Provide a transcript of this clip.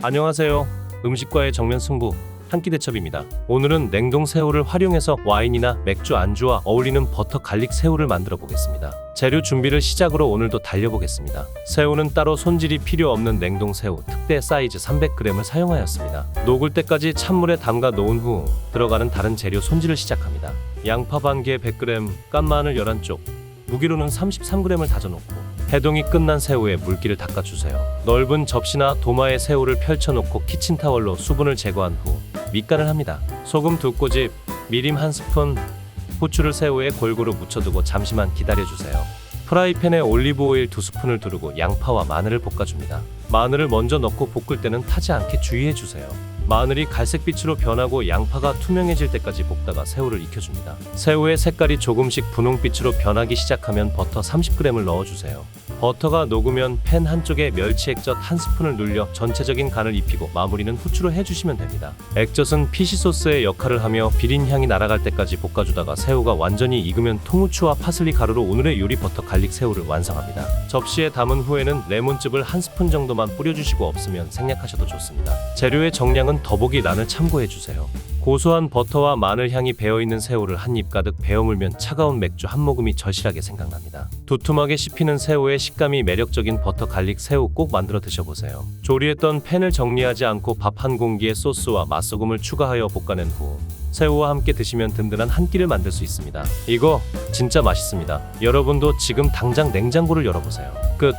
안녕하세요. 음식과의 정면 승부 한 끼 대첩입니다. 오늘은 냉동 새우를 활용해서 와인이나 맥주 안주와 어울리는 버터 갈릭 새우를 만들어 보겠습니다. 재료 준비를 시작으로 오늘도 달려보겠습니다. 새우는 따로 손질이 필요 없는 냉동 새우 특대 사이즈 300g을 사용하였습니다. 녹을 때까지 찬물에 담가 놓은 후 들어가는 다른 재료 손질을 시작합니다. 양파 반개 100g, 깐 마늘 11쪽, 무기로는 33g을 다져 놓고 해동이 끝난 새우에 물기를 닦아주세요. 넓은 접시나 도마에 새우를 펼쳐놓고 키친타월로 수분을 제거한 후 밑간을 합니다. 소금 두 꼬집, 미림 한 스푼, 후추를 새우에 골고루 묻혀두고 잠시만 기다려주세요. 프라이팬에 올리브 오일 두 스푼을 두르고 양파와 마늘을 볶아줍니다. 마늘을 먼저 넣고 볶을 때는 타지 않게 주의해 주세요. 마늘이 갈색빛으로 변하고 양파가 투명해질 때까지 볶다가 새우를 익혀줍니다. 새우의 색깔이 조금씩 분홍빛으로 변하기 시작하면 버터 30g을 넣어주세요. 버터가 녹으면 팬 한쪽에 멸치 액젓 한 스푼을 눌려 전체적인 간을 입히고 마무리는 후추로 해주시면 됩니다. 액젓은 피시 소스의 역할을 하며 비린 향이 날아갈 때까지 볶아주다가 새우가 완전히 익으면 통후추와 파슬리 가루로 오늘의 요리 버터 갈릭 새우를 완성합니다. 접시에 담은 후에는 레몬즙을 한 스푼 정도만 뿌려주시고 없으면 생략하셔도 좋습니다. 재료의 정량은 더보기란을 참고해주세요. 고소한 버터와 마늘 향이 배어있는 새우를 한 입 가득 베어 물면 차가운 맥주 한 모금이 절실하게 생각납니다. 두툼하게 씹히는 새우의 식감이 매력적인 버터 갈릭 새우 꼭 만들어 드셔보세요. 조리했던 팬을 정리하지 않고 밥 한 공기에 소스와 맛소금을 추가하여 볶아낸 후 새우와 함께 드시면 든든한 한 끼를 만들 수 있습니다. 이거 진짜 맛있습니다. 여러분도 지금 당장 냉장고를 열어보세요. 끝.